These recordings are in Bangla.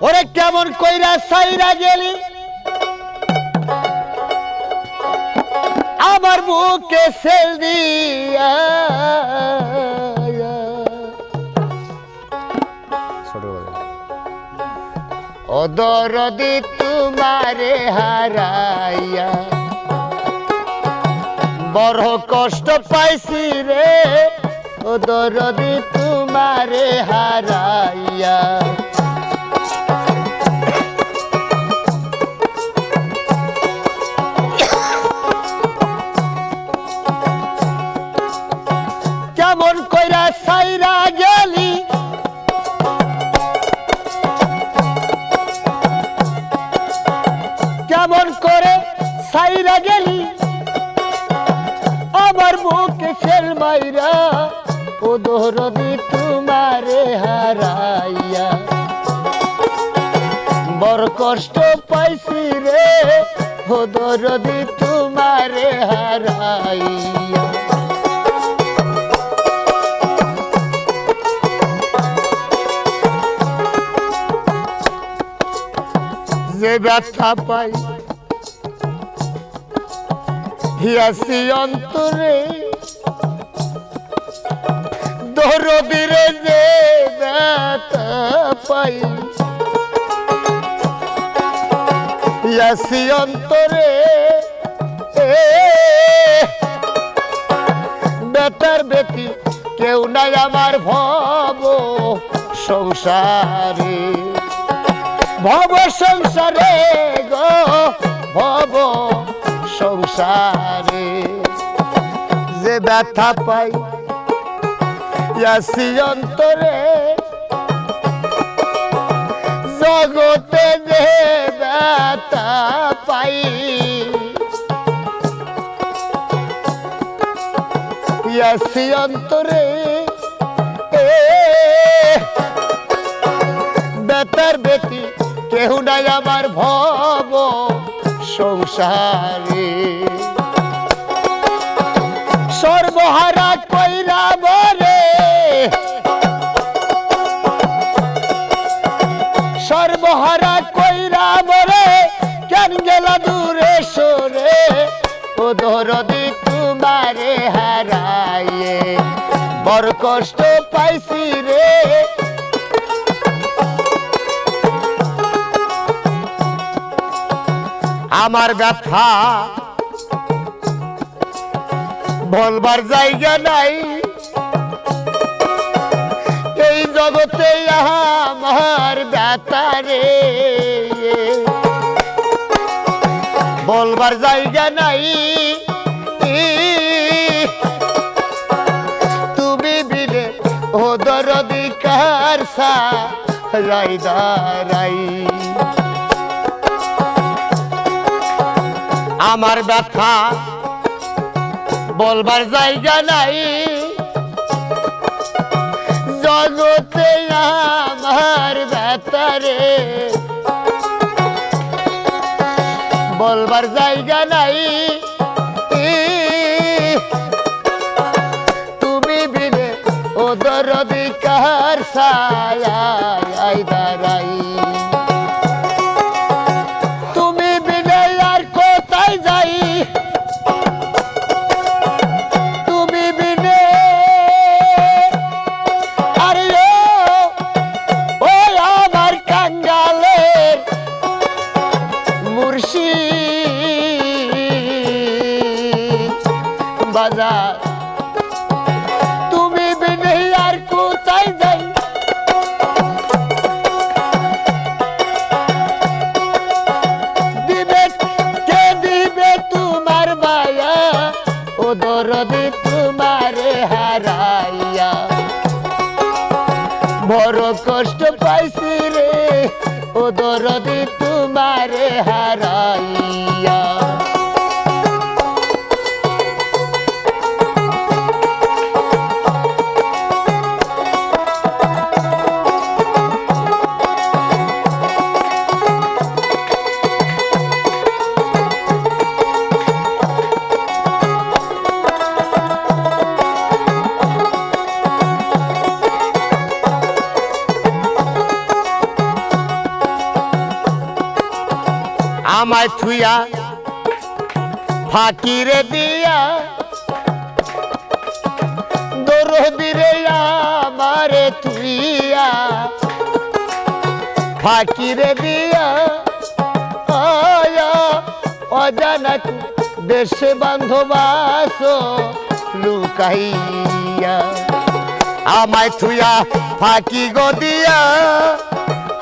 ওরে কেমন কইরা সাইরা গেলি? আমার বুকে সেল দিয়া। ও দরদি তোমারে হারাইয়া। বড় কষ্ট পাইছি রে। ও দরদি তোমারে হারাইয়া। কেমন কইরা সাইরা গেলি। কেমন করে সাইরা গেলি। আমার বুকে ছেল মাইরা, ও দোহরদি তোমারে হারাইয়া। বড় কষ্ট পাইছি রে, ও দোহরদি তোমারে হারাইয়া। ব্যথা পাই। হিয়াসি অন্তরে দরদিরে যে ব্যথা পাই। হিয়াসি অন্তরে বেতার বেটি কেউ নাই আমার ভব সংসারে। ভব সংসারে গো, ভব সংসারে। যে ব্যথা পাই, ইয়াসি অন্তরে। জগতে যে ব্যথা পাই, ইয়াসি অন্তরে। এ বেতার কেহ নাই আমার ভব সংসারে। সর্বহারা কইরা বরে। সর্বহারা কইরা বরে। কেন গেলা দূরে সরে? ও দরদি তোমারে হারাইয়ে। বড় কষ্ট পাইছি রে। আমার ব্যথা। বলবার জায়গা নাই। এই জগতে আমার ব্যথা রে। বলবার জায়গা নাই। তুমি বিলে ও দরদিকার সা রাই আমার ব্যথা বলবার জায়গা নাই। জগতে আমার ব্যথা রে। বলবার জায়গা নাই। তুমি বিনে ওদর অধিকার সায় দাঁড়াই। মুর্শিদ বাজার, তুমি আর কোথায় যাই? দিবে কে দিবে তোমার মায়া? ও দরদি তোমারে হারাইয়া। বড় কষ্ট পাইছি রে, ও দরদি তোমারে হারাইয়া আমায় থুইয়া ফাকিরে দিয়া দরদিরে আমারে তুইয়া ফাকিরে দিয়া অজানা দেশে বান্ধবাস লুকাইয়া আমায় থুইয়া ফাঁকি গো দিয়া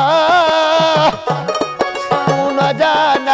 আহ, কোন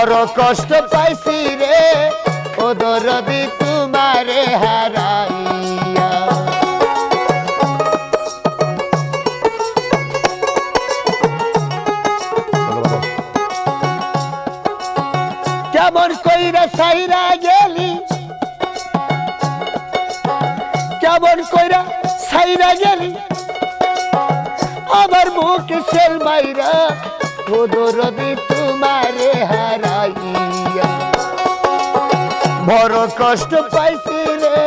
বড় কষ্ট পাইছি রে। ও দরদি তোমারে হারাইয়া। কেমন কইরা সাইরা গেলি? কেমন কইরা সাইরা গেলি? আমার মুখ সেল মাইরা ও দরদি তোমারে হারাইয়া বড় কষ্ট পাইছি রে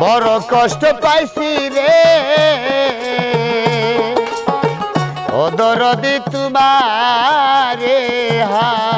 বড় কষ্ট পাইছি রে ও দরদি তোমারে হারাইয়া